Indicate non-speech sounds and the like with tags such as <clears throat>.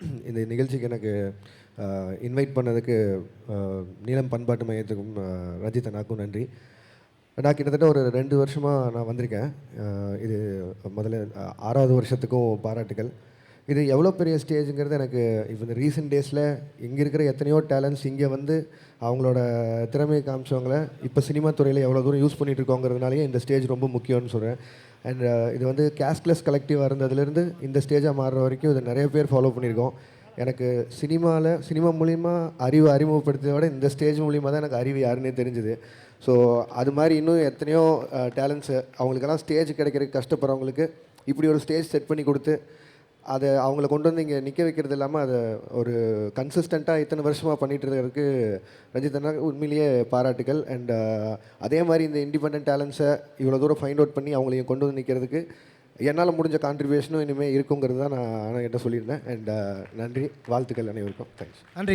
<clears throat> இந்த நிகழ்ச்சிக்கு எனக்கு இன்வைட் பண்ணதுக்கு நீளம் பண்பாட்டு மையத்துக்கும் ரஞ்சித் அண்ணாக்கும் நன்றி. நான் கிட்டத்தட்ட ஒரு ரெண்டு வருஷமாக நான் வந்திருக்கேன். இது முதல்ல ஆறாவது வருஷத்துக்கும் பாராட்டுகள். இது எவ்வளோ பெரிய ஸ்டேஜுங்கிறது எனக்கு இப்போ இந்த ரீசெண்ட் டேஸில் இங்கே இருக்கிற எத்தனையோ டேலண்ட்ஸ் இங்கே வந்து அவங்களோட திறமையை காமிச்சவங்கள இப்போ சினிமா துறையில் எவ்வளோ தூரம் யூஸ் பண்ணிட்டு இந்த ஸ்டேஜ் ரொம்ப முக்கியம்னு சொல்கிறேன் அண்ட் இது வந்து கேஷ்லெஸ் கலெக்டிவாக இருந்ததுலேருந்து இந்த ஸ்டேஜாக மாறுற வரைக்கும் இதை நிறைய பேர் ஃபாலோ பண்ணியிருக்கோம். எனக்கு சினிமாவில் சினிமா மூலிமா அறிவு அறிமுகப்படுத்தியதை விட இந்த ஸ்டேஜ் மூலிமா தான் எனக்கு அறிவு யாருன்னே தெரிஞ்சுது. ஸோ அது மாதிரி இன்னும் எத்தனையோ டேலண்ட்ஸு அவங்களுக்கெல்லாம் ஸ்டேஜ் கிடைக்கிறதுக்கு கஷ்டப்படுறவங்களுக்கு இப்படி ஒரு ஸ்டேஜ் செட் பண்ணி கொடுத்து அதை அவங்கள கொண்டு வந்து இங்கே நிற்க வைக்கிறது இல்லாமல் அதை ஒரு கன்சிஸ்டண்ட்டாக இத்தனை வருஷமாக பண்ணிகிட்டு இருக்கிறதுக்கு ரஞ்சித் அண்ணா உண்மையிலேயே பாராட்டுகள் அண்ட் uh, அதே மாதிரி இந்த இண்டிபெண்ட் டேலண்ட்ஸை இவ்வளோ தூரம் ஃபைண்ட் அவுட் பண்ணி அவங்களையும் கொண்டு வந்து நிற்கிறதுக்கு என்னால் முடிஞ்ச கான்ட்ரிபியூஷனும் இனிமேல் இருக்குங்கிறது தான் நான் ஆனால் என்கிட்ட சொல்லியிருந்தேன். அண்ட் uh, நன்றி. வாழ்த்துக்கள் அனைவருக்கும். தேங்க்ஸ் நன்றி.